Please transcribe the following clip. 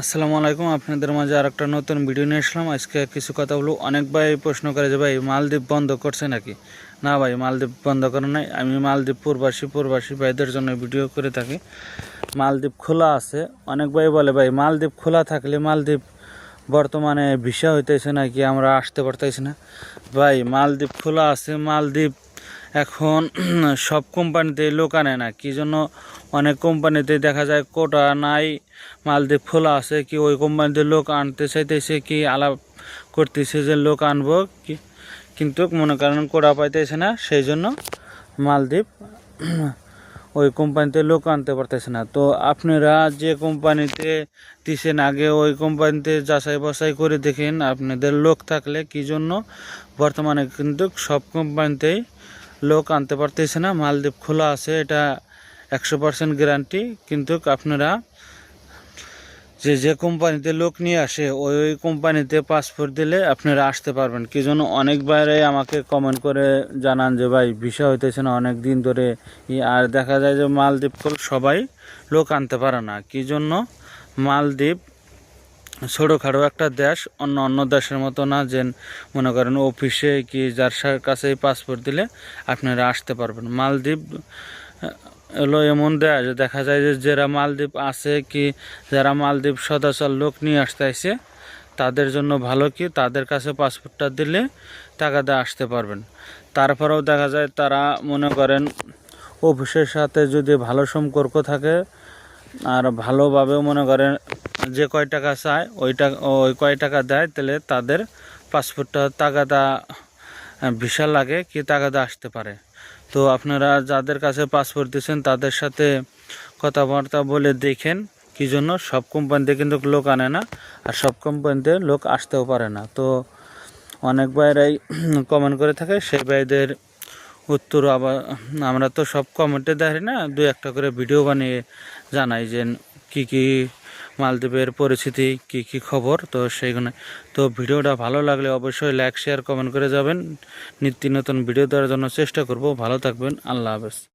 আসসালামু আলাইকুম, আপনাদের মাঝে আর একটা নতুন ভিডিও নিয়ে আসলাম। আজকে কিছু কথা বলব। অনেক ভাই প্রশ্ন করে যে, ভাই, মালদ্বীপ বন্ধ করছে নাকি? না ভাই, মালদ্বীপ বন্ধ করে নাই। আমি মালদ্বীপ প্রবাসী প্রবাসী ভাইদের জন্য ভিডিও করে থাকি। মালদ্বীপ খোলা আছে। অনেক ভাই বলে, ভাই, মালদ্বীপ খোলা থাকলে মালদ্বীপ বর্তমানে ভিসা হইতেছে নাকি? আমরা আসতে পারতেছি না। ভাই, মালদ্বীপ খোলা আছে। মালদ্বীপ এখন সব কোম্পানিতে লোক আনে না। কি জন্য? অনেক কোম্পানিতে দেখা যায় কোটা নাই মালদ্বীপ খোলা আছে কি ওই কোম্পানিতে লোক আনতে চাইতেছে কি আলাপ করতেছে যে লোক আনব কিন্তু মনে করেন কোটা পাইতেছে না, সেই জন্য মালদ্বীপ ওই কোম্পানিতে লোক আনতে পারতেছে না। তো আপনারা যে কোম্পানিতে দিছেন, আগে ওই কোম্পানিতে যাচাই বাছাই করে দেখেন, আপনাদের লোক থাকলে কি জন্য? বর্তমানে কিন্তু সব কোম্পানিতেই লোক আনতে পারতেছে না, মালদ্বীপ খোলা আছে, এটা একশো পার্সেন্ট গ্যারান্টি কিন্তু আপনারা যে যে কোম্পানিতে লোক নিয়ে আসে, ওই ওই কোম্পানিতে পাসপোর্ট দিলে আপনারা আসতে পারবেন। কি জন্য অনেক বাইরে আমাকে কমেন্ট করে জানান যে, ভাই, ভিসা হইতেছে না, অনেক দিন ধরে আর দেখা যায় যে মালদ্বীপ সবাই লোক আনতে পারে না। কি জন্য? মালদ্বীপ ছোটোখাটো একটা দেশ, অন্য অন্য দেশের মতো না, যে মনে করেন অফিসে কি যার কাছেই পাসপোর্ট দিলে আপনারা আসতে পারবেন। মালদ্বীপ এলো এমন দেশ, দেখা যায় যে যারা মালদ্বীপ আছে কি, যারা মালদ্বীপ সদাচল লোক নিয়ে আসতে আইছে, তাদের জন্য ভালো কি, তাদের কাছে পাসপোর্টটা দিলে টাকা দিয়ে আসতে পারবেন। তারপরেও দেখা যায় তারা মনে করেন অফিসের সাথে যদি ভালো সম্পর্ক থাকে, আর ভালোভাবেও মনে করেন যে কয় টাকা চায়, ওই টাকা, ওই কয় টাকা দেয়, তাহলে তাদের পাসপোর্টটা তাগাদা ভিসা লাগে কি তাগাদা আসতে পারে। তো আপনারা যাদের কাছে পাসপোর্ট দিচ্ছেন তাদের সাথে কথাবার্তা বলে দেখেন কি জন্য। সব কোম্পানিতে কিন্তু লোক আনে না, আর সব কোম্পানিতে লোক আসতেও পারে না। তো অনেক ভাইরাই কমেন্ট করে থাকে, সেই ভাইদের উত্তর আবার, আমরা তো সব কমেন্টে দেখি না দু একটা করে ভিডিও বানিয়ে জানাই যে কি কি মালদ্বীপের পরিস্থিতি কি কি খবর? তো সেইখানে, তো ভিডিওটা ভালো লাগলে অবশ্যই লাইক শেয়ার কমেন্ট করে যাবেন। নিত্য নতুন ভিডিও দেওয়ার জন্য চেষ্টা করব। ভালো থাকবেন। আল্লাহ হাফেজ।